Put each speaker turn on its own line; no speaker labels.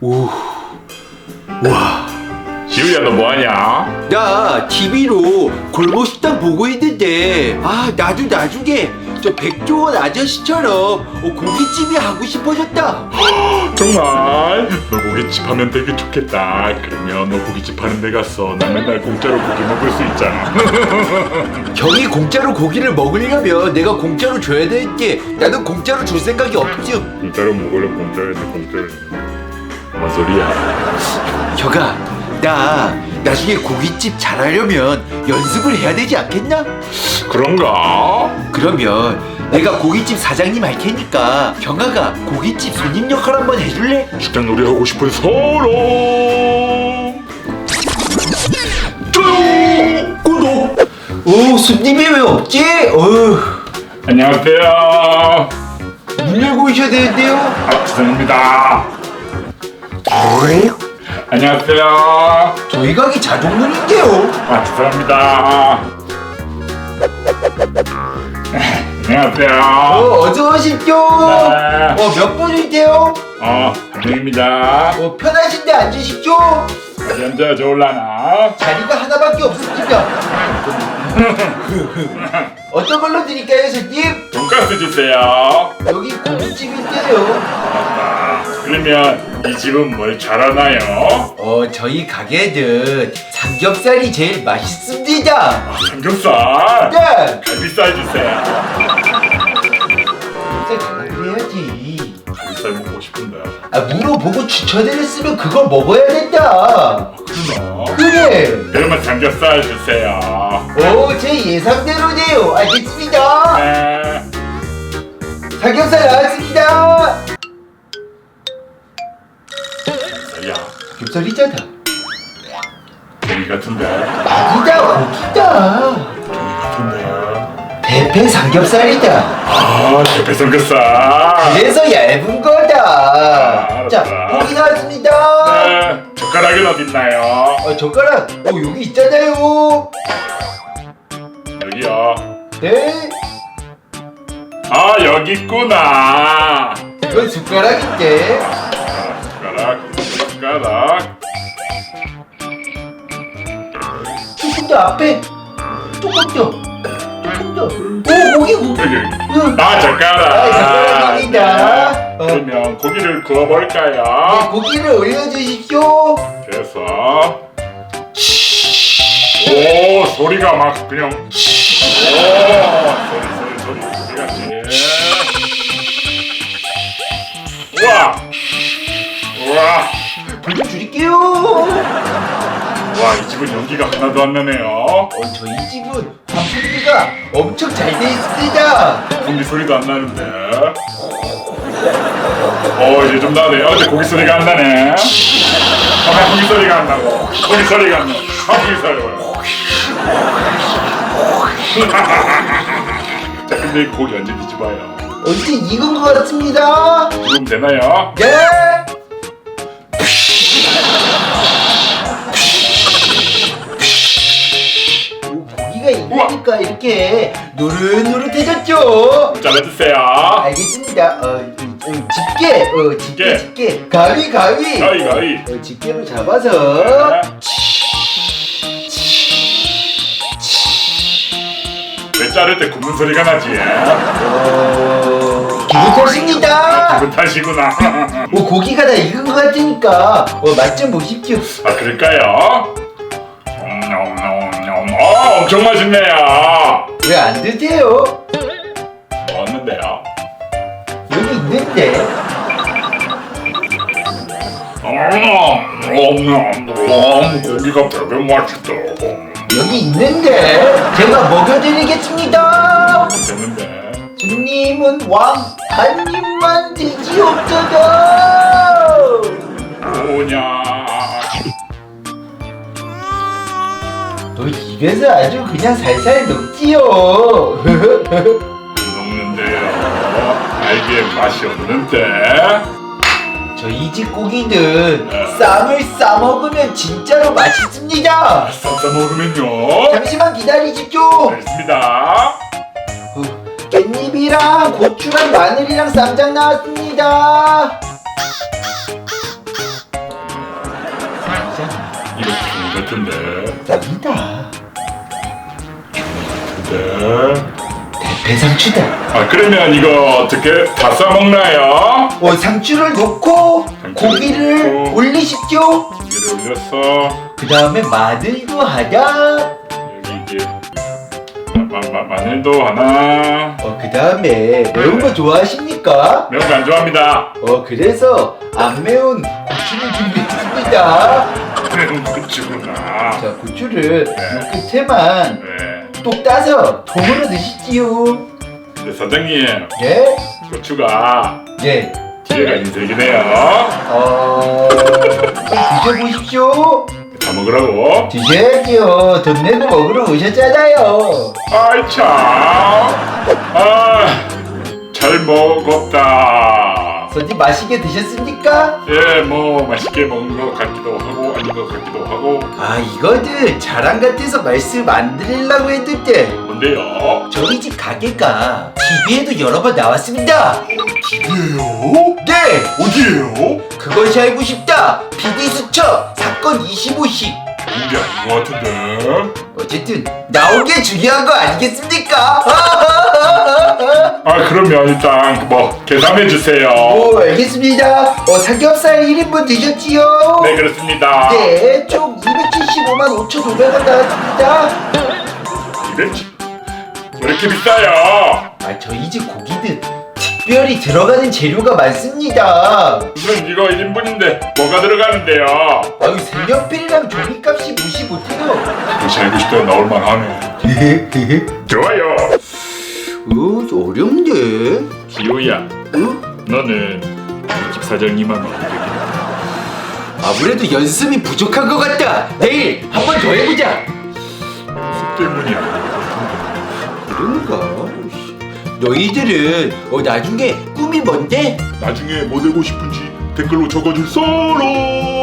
오. 와.
지우야 너 뭐하냐?
나 TV로 골목식당 보고 있는데 아 나도 나중에 저 백종원 아저씨처럼 어, 고깃집이 하고 싶어졌다
정말? 너 고깃집 하면 되게 좋겠다 그러면 너 고깃집 하는 데 가서 나 맨날 공짜로 고기 먹을 수 있잖아
형이 공짜로 고기를 먹으려면 내가 공짜로 줘야 되는데 나는 공짜로 줄 생각이 없죠
공짜로 먹으려 공짜로 해 공짜로 뭔 소리야
형아 나 나중에 고깃집 잘하려면 연습을 해야 되지 않겠나?
그런가?
그러면 내가 고깃집 사장님 할 테니까 형아가 고깃집 손님 역할 한번 해줄래?
직장 놀이 하고 싶은 사람 좋아요 구독
오 손님이 왜 없지? 어휴
안녕하세요
문 열고 오셔야 되는데요
아 죄송합니다 안녕하세요
저희 가게 자동문인데요
아 죄송합니다 안녕하세요
어, 어서 오십시오
네.
어, 몇 분인데요?
어, 한명입니다.
어, 편하신데 앉으십시오
어디 앉아 좋을라나?
자리가 하나밖에 없습니다 어떤 걸로 드릴까요 손님?
돈가스 주세요.
여기 고깃집인데요
아, 그러면 이 집은 뭘 잘하나요?
어 저희 가게는 삼겹살이 제일 맛있습니다
아, 삼겹살.
네
갈비살 주세요.
삼겹살 가라고 해야지
갈비살 먹고 싶은데.
아 물어보고 추천을 했으면 그걸 먹어야 된다
그러나?
그래
그러면 삼겹살 주세요.
오 제 예상대로네요 알겠습니다
네.
삼겹살 나왔습니다 삼겹살이잖아
고기 같은데.
아니다 고기다
고기 같은데.
대패 삼겹살이다
아, 대패 삼겹살.
그래서 얇은 거다
아,
자. 고기 나왔습니다
네. 젓가락은 어딨나요?
어, 젓가락 어 여기 있잖아요
여기요.
네
아, 여기 있구나.
이건 숟가락인데
숟가락, 숟가락.
조금 더 앞에 조금 더 조금 더오 고기 고기
여기.
응.
아,
아,
젓가락.
젓가락입니다. 어.
그러면 고기를
네,
구워볼까요?
고기를 올려주십시오
그래서. 오, 소리가 막 그냥. 오, 소리, 소리, 소리, 소리 같이. 우와! 우와!
불좀 줄일게요
와, 이 집은 연기가 하나도 안 나네요.
어, 저희 집은 환풍기가 엄청 잘 돼 있습니다
공기 소리도 안 나는데. 어 이제 좀 나네. 어, 근데 고기 소리가 안 나네. 아, 고기 소리가 안 나고. 고기 소리가 안 나. 아, 고기 소리가. 자, 근데 고기 언제 뒤집어요?
언제 익은 것 같습니다
지금 되나요?
네 익으니까 이렇게 노릇노릇해졌죠
잘라주세요.
알겠습니다. 어, 음, 음, 집게, 어, 집게,
집게.
집게, 가위, 가위.
가위, 가위.
어, 집게로 잡아서.
네. 왜 자를 때 굽는 소리가 나지?
어, 기분 탓입니다.
기분 탓이구나.
오, 고기가 다 익은 것 같으니까 어, 맛 좀 보십시오.
아 그럴까요? 음, 어, 엄청 맛있네요.
왜 안 드세요?
먹었는데요.
여기 있는데.
음, 음, 음, 고기가 되게 맛있다.
여기 있는데. 제가 먹여드리겠습니다.
됐는데.
주님은 왕 한 입만 드시옵소서. 입에서 아주 그냥 살살 녹지요.
녹는데요. 알기에 맛이 없는데.
저이집 고기는
네.
쌈을 싸 먹으면 진짜로 맛있습니다.
쌈싸 먹으면요.
잠시만 기다리십시오.
알겠습니다.
어, 깻잎이랑 고추랑 마늘이랑 쌈장 나왔습니다.
이거 같은데. 네.
대상추다.
아 그러면 이거 어떻게 다 싸먹나요?
어, 상추를 넣고 고기를
넣고.
올리십시오.
고기를 올려서
그 다음에 마늘도 하나.
여기 이제 마, 마, 마늘도 하나.
어, 그 다음에 매운 거 좋아하십니까?
매운 거 안 좋아합니다.
어, 그래서 안 매운 고추를 준비했습니다.
매운 고추구나.
자, 고추를 요 끝에만
네.
똑 따서 통으로 넣으시지요.
근데 사장님
예?
고추가
예.
뒤에가 인색이네요.
어, 드셔보십시오.
다 먹으라고.
드셔야지요. 돈 내고 먹으러 오셨잖아요.
아이 참. 아 잘 먹었다.
선지 맛있게 드셨습니까?
예, 뭐 맛있게 먹은 것 같기도 하고 아닌 것 같기도 하고
아, 이거는 자랑 같아서 말씀 안 드리려고 했는데
뭔데요?
저희 집 가게가 TV에도 여러 번 나왔습니다.
TV예요?
네!
어디예요?
그것이 알고 싶다. PD 수첩 사건 25시.
그게 아닌 것 같은데.
어쨌든 나온 게 중요한 거 아니겠습니까?
아 그러면 일단 뭐 계산해 주세요.
오 알겠습니다. 어 삼겹살 1인분 드셨지요?
네 그렇습니다.
네, 총 275만 5,500원 나왔습니다.
200. 왜 이렇게 비싸요?
아 저희 집 고기는 특별히 들어가는 재료가 많습니다.
이건 이거 1인분인데 뭐가 들어가는데요?
아유 색연필이랑 종이값이 무시 못해요.
다시 알고 싶다 나올 만 하네. 좋아요.
어 어렵네.
기호야,
어?
너는 집 사장님하고 어떻게?
아무래도 연습이 부족한 것 같다. 내일 한 번 더 해보자.
무슨 때문이야?
그런가? 너희들은 어, 나중에 꿈이 뭔데?
나중에 뭐 되고 싶은지 댓글로 적어줄 사람.